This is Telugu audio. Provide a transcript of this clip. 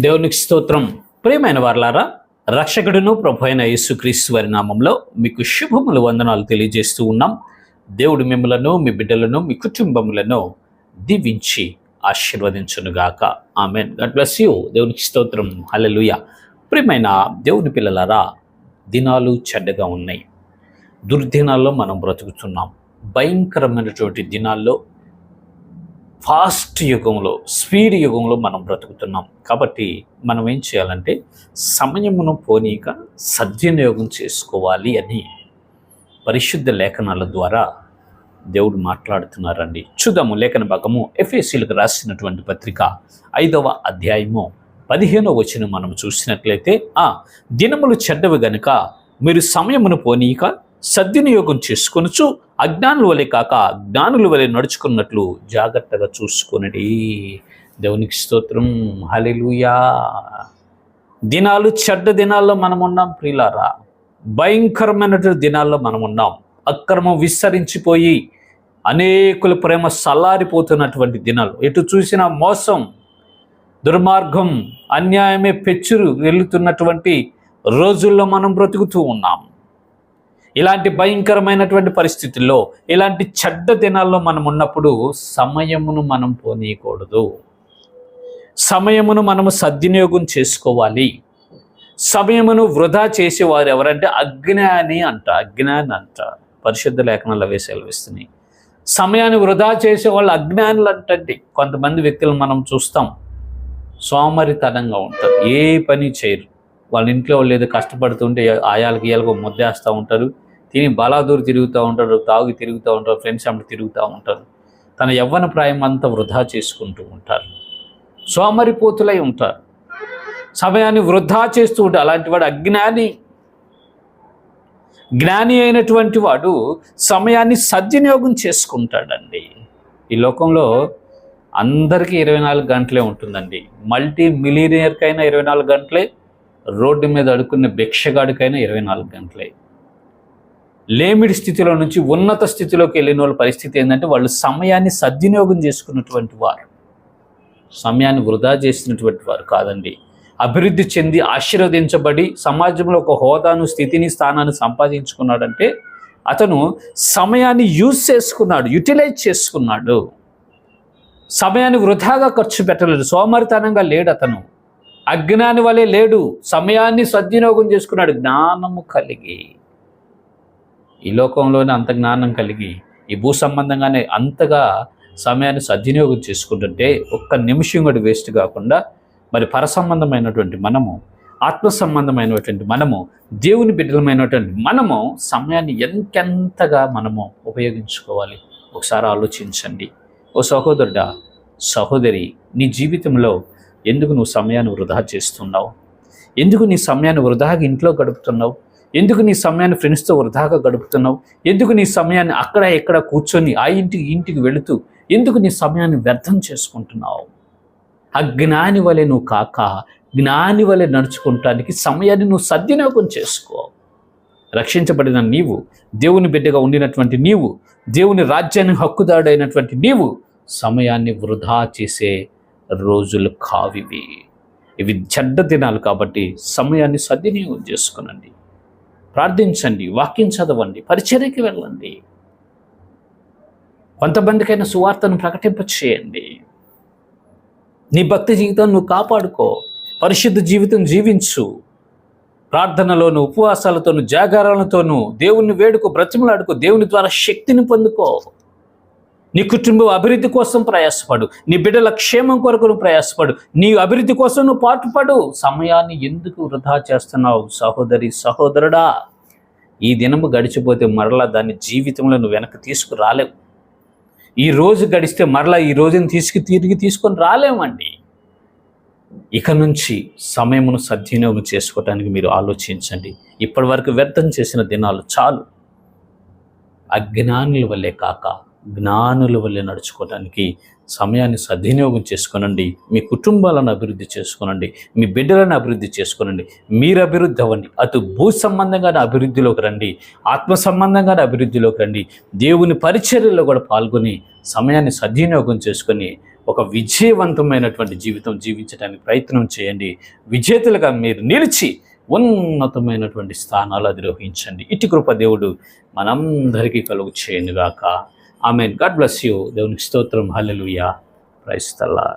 దేవునికి స్తోత్రం. ప్రియమైన వార్లారా రక్షకుడును ప్రభు అయిన యేసుక్రీస్తు వారి నామంలో మీకు శుభములు వందనాలు తెలియజేస్తూ ఉన్నాం. దేవుడు మిమ్మలను మీ బిడ్డలను మీ కుటుంబములను దీవించి ఆశీర్వదించునుగాక. ఆమెన్. God bless you. దేవునికి స్తోత్రం. హలలుయ ప్రియమైన దేవుని పిల్లలారా దినాలు చెడ్డగా ఉన్నాయి. దుర్దినాల్లో మనం బ్రతుకుతున్నాం. భయంకరమైనటువంటి దినాల్లో ఫాస్ట్ యుగంలో స్పీడ్ యుగంలో మనం బ్రతుకుతున్నాం. కాబట్టి మనం ఏం చేయాలంటే సమయమును పోనీక సద్వినియోగం చేసుకోవాలి అని పరిశుద్ధ లేఖనాల ద్వారా దేవుడు మాట్లాడుతున్నారండి. చూద్దాము లేఖన భాగము ఎఫ్ఏసీలకు రాసినటువంటి పత్రిక ఐదవ అధ్యాయము పదిహేనవ వచ్చిన మనం చూసినట్లయితే ఆ దినములు చెడ్డవి గనుక మీరు సమయమును పోనీక సద్వినియోగం చేసుకొనుచు అజ్ఞానుల వలె కాక జ్ఞానుల వలె నడుచుకున్నట్లు జాగ్రత్తగా చూసుకొనడి. దేవునికి స్తోత్రం. హల్లెలూయా. దినాలు చెడ్డ దినాల్లో మనం ఉన్నాం ప్రియులారా. భయంకరమైనటువంటి దినాల్లో మనం ఉన్నాం అక్రమం విస్తరించిపోయి అనేకుల ప్రేమ సల్లారిపోతున్నటువంటి దినాలు. ఎటు చూసినా మోసం దుర్మార్గం అన్యాయమే పెచ్చురు వెళ్తున్నటువంటి రోజుల్లో మనం బ్రతుకుతూ ఉన్నాం. ఇలాంటి భయంకరమైనటువంటి పరిస్థితుల్లో ఇలాంటి చెడ్డ దినాల్లో మనం ఉన్నప్పుడు సమయమును మనం పోనీయకూడదు. సమయమును మనము సద్వినియోగం చేసుకోవాలి. సమయమును వృధా చేసేవారు ఎవరంటే అజ్ఞాని అంట అజ్ఞాని అంట. పరిశుద్ధ లేఖనాలు అవే సెలవిస్తున్నాయి. సమయాన్ని వృధా చేసే వాళ్ళు అజ్ఞానులు అంటండి. కొంతమంది వ్యక్తులు మనం చూస్తాం. సోమరితనంగా ఉంటారు. ఏ పని చేయరు. వాళ్ళ ఇంట్లో వాళ్ళు ఏదో కష్టపడుతుంటే ఆయాలకి ఇయాలకు ముద్దేస్తూ ఉంటారు. తిని బలాదూరు తిరుగుతూ ఉంటారు తాగి తిరుగుతూ ఉంటారు ఫ్రెండ్స్ అమ్మ తిరుగుతూ ఉంటారు. తన యవ్వన ప్రాయం అంతా వృధా చేసుకుంటూ ఉంటారు. సోమరిపోతులై ఉంటారు. సమయాన్ని వృధా చేస్తూ ఉంటారు. అలాంటి వాడు అజ్ఞాని. జ్ఞాని అయినటువంటి వాడు సమయాన్ని సద్వినియోగం చేసుకుంటాడండి. ఈ లోకంలో అందరికీ ఇరవై నాలుగు గంటలే ఉంటుందండి. మల్టీ మిలీనియర్కైనా ఇరవై నాలుగు గంటలే. రోడ్డు మీద అడుక్కునే భిక్షగాడికైనా ఇరవై నాలుగు గంటలే. లేమిడి స్థితిలో నుంచి ఉన్నత స్థితిలోకి వెళ్ళిన వాళ్ళ పరిస్థితి ఏంటంటే వాళ్ళు సమయాన్ని సద్వినియోగం చేసుకున్నటువంటి వారు. సమయాన్ని వృధా చేసినటువంటి వారు కాదండి. అభివృద్ధి చెంది ఆశీర్వదించబడి సమాజంలో ఒక హోదాను స్థితిని స్థానాన్ని సంపాదించుకున్నాడంటే అతను సమయాన్ని యూజ్ చేసుకున్నాడు యూటిలైజ్ చేసుకున్నాడు. సమయాన్ని వృధాగా ఖర్చు పెట్టలేదు సోమరితనంగా లేడు అతను. అజ్ఞాని వలె లేడు సమయాన్ని సద్వినియోగం చేసుకున్నాడు జ్ఞానము కలిగి ఈ లోకంలోనే అంత జ్ఞానం కలిగి ఈ భూ సంబంధంగానే అంతగా సమయాన్ని సద్వినియోగం చేసుకుంటుంటే ఒక్క నిమిషం కూడా వేస్ట్ కాకుండా మరి పరసంబంధమైనటువంటి మనము ఆత్మ సంబంధమైనటువంటి మనము దేవుని బిడ్డలమైనటువంటి మనము సమయాన్ని ఎంతెంతగా మనము ఉపయోగించుకోవాలి? ఒకసారి ఆలోచించండి. ఓ సహోదరుడా సహోదరి నీ జీవితంలో ఎందుకు నువ్వు సమయాన్ని వృధా చేస్తున్నావు? ఎందుకు నీ సమయాన్ని వృధాగా ఇంట్లో గడుపుతున్నావు? ఎందుకు నీ సమయాన్ని ఫ్రెండ్స్తో వృధాగా గడుపుతున్నావు? ఎందుకు నీ సమయాన్ని అక్కడ ఎక్కడ కూర్చొని ఆ ఇంటికి ఇంటికి వెళుతూ ఎందుకు నీ సమయాన్ని వ్యర్థం చేసుకుంటున్నావు? అజ్ఞాని వలె నువ్వు కాక జ్ఞాని వలె నడుచుకుంటానికి సమయాన్ని నువ్వు సద్వినియోగం చేసుకో. రక్షించబడిన నీవు దేవుని బిడ్డగా ఉండినటువంటి నీవు దేవుని రాజ్యాన్ని హక్కుదాడైనటువంటి నీవు సమయాన్ని వృధా చేసే రోజులు కావివి. ఇవి చెడ్డ దినాలు కాబట్టి సమయాన్ని సద్వినియోగం చేసుకునండి. ప్రార్థించండి వాక్యం చదవండి పరిచర్యకి వెళ్ళండి. కొంతమందికైనా సువార్తను ప్రకటింప చేయండి నీ భక్తి జీవితం నువ్వు కాపాడుకో పరిశుద్ధ జీవితం జీవించు. ప్రార్థనలోను ఉపవాసాలతోను జాగారాలతోనూ దేవుణ్ణి వేడుకో బ్రతిమలాడుకో దేవుని ద్వారా శక్తిని పొందుకో. నీ కుటుంబం అభివృద్ధి కోసం ప్రయాసపడు. నీ బిడ్డల క్షేమం కొరకు నువ్వు ప్రయాసపడు. నీ అభివృద్ధి కోసం నువ్వు పాటుపడు. సమయాన్ని ఎందుకు వృధా చేస్తున్నావు సహోదరి సహోదరుడా? ఈ దినము గడిచిపోతే మరలా దాని జీవితంలో నువ్వు వెనక్కి తీసుకురాలేవు. ఈ రోజు గడిస్తే మరలా ఈ రోజుని తీసుకు తిరిగి తీసుకొని రాలేమండి. ఇక నుంచి సమయమును సద్వినియోగం చేసుకోవటానికి మీరు ఆలోచించండి. ఇప్పటి వరకు వ్యర్థం చేసిన దినాలు చాలు. అజ్ఞానుల వల్లే కాక జ్ఞానుల వల్లే నడుచుకోవడానికి సమయాన్ని సద్వినియోగం చేసుకోనండి. మీ కుటుంబాలను అభివృద్ధి చేసుకోనండి. మీ బిడ్డలను అభివృద్ధి చేసుకోనండి. మీరు అభివృద్ధి అవ్వండి. అటు భూ సంబంధంగానే అభివృద్ధిలోకి రండి. ఆత్మ సంబంధంగానే అభివృద్ధిలోకి రండి. దేవుని పరిచర్యలో కూడా పాల్గొని సమయాన్ని సద్వినియోగం చేసుకొని ఒక విజయవంతమైనటువంటి జీవితం జీవించడానికి ప్రయత్నం చేయండి. విజేతలుగా మీరు నిలిచి ఉన్నతమైనటువంటి స్థానాలు అధిరోహించండి. ఇటు కృప దేవుడు మనందరికీ కలుగు చేయనుగాక. ఆమెన్ గాడ్ బ్లెస్ యూ దేవునికి స్తోత్రం. హల్లెలూయా క్రైస్తల్లా